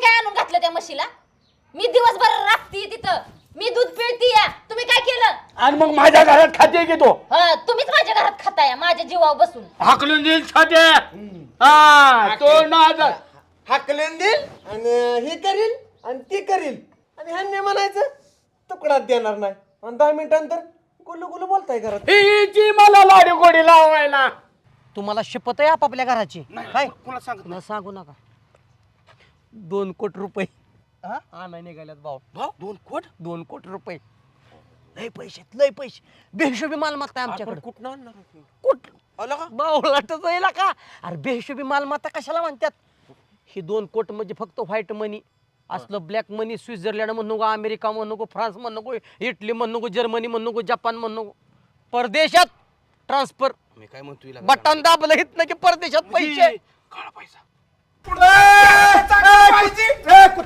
काय आणून घातलं त्या म्हशीला? मी दिवसभर राखती तिथं. मी दूध पिळती या तुम्ही काय केलं? आणि मग माझ्या घरात खाते की तो? हं, तुम्हीच माझ्या घरात खाताय माझ्या जीवावर बसून. हाकलून देईल खाते हा तो नाद. हाकलून देईल आणि हे करील आणि ते करील. आणि ह्यांनी म्हणायचं तुकडात देणार नाही. आणि दहा मिनिटांतर गुलू गुलू बोलताय घरात. हिची मला लाडी गोडी लावायला. तुम्हाला शपथ आहे आपापल्या घराची. काय कोणाला सांगत सांगू नका. दोन कोटी रुपये. हा? नाही निघाल्यात भाऊ. भाऊ दोन कोट? दोन कोटी रुपये. लय पैसे लय पैसे. बेहिशोबी मालमत्ता आहे आमच्याकडे. कुठं आणणार कुठ? आला का? का? अरे बेहिशोबी मालमत्ता कशाला म्हणतात? ही दोन कोट म्हणजे फक्त व्हाईट मनी असलं ब्लॅक मनी स्वित्झर्लंड म्हणू नको अमेरिका म्हणू नको फ्रान्स म्हणू नको इटली म्हणू नको जर्मनी म्हणू नको जपान म्हणू नको. परदेशात ट्रान्सफर मी काय म्हणतो हिला? बटन दाबलं हित की परदेशात पैसे? काळा पैसा.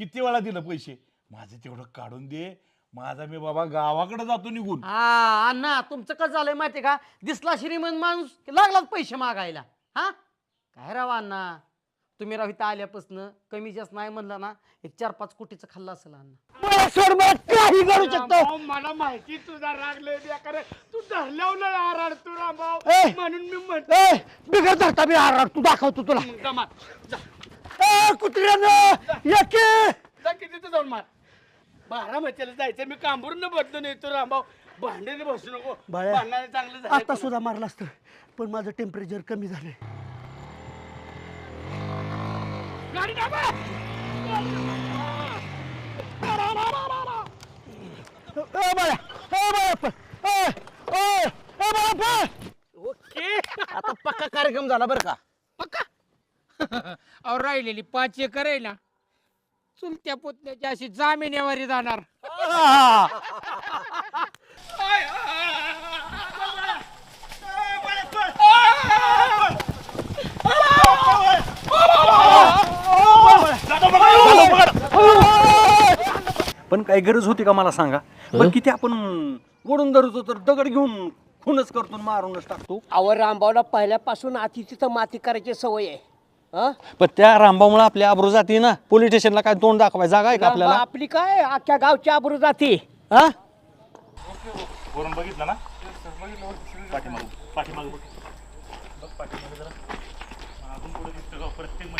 किती वेळा दिलं पैसे? माझं तेवढं काढून दे. माझा मी बाबा गावाकडे जातो निघून. हा अण्णा तुमचं कसं झालंय माहितीये का? दिसला श्रीमंत माणूस की लागलाच पैसे मागायला. हा? काय राव अण्णा? तुम्ही राव इथं आल्यापासून कमी जास्त नाही म्हणलं ना एक चार पाच कोटीचं खाल्लं असेल अण्णा. काही करू शकतो. मला माहिती तुझा रागले तू धरल्यावर आराड तू रामभाऊ ए! म्हणून मी म्हणतो ए बिगर धरता मी आराड तू दाखवतो तुला. ए कुत्र्यानं! येके! जा किती तिथं जाऊन मार. बारामतीला जायचं मी कांबरून बदलून येतो रामभाऊ भांडे बसू नको. बाळ्या, भांडणाने चांगलं झालं आता सुद्धा मारला असतं पण माझं टेम्परेचर कमी झालंय. गाडी दाबा! ए बाळा ए बाळा प- ए ए ए बाळा प- ओके. आता पक्का कार्यक्रम झाला बरं का? पक्का? अहो राहिलेली पाच एकर आहे ना चुलत्या पुतण्याची अशी जामिनेवारी जाणार. पण काही गरज होती का मला सांगा? पण किती आपण ओढून धरतो तर दगड घेऊन खूनच करतो आणि मारूनच टाकतो? अवर रामभाऊला पहिल्यापासून आधी तिथं माती करायची सवय आहे. हा? पण त्या रामबामुळे आपली आबरू जाती ना. पोलीस स्टेशनला काय तोंड दाखवाय जागा आहे का आपल्याला? आपली काय अख्ख्या गावची आबरू जाती. हा? बघितलं ना? प्रत्येक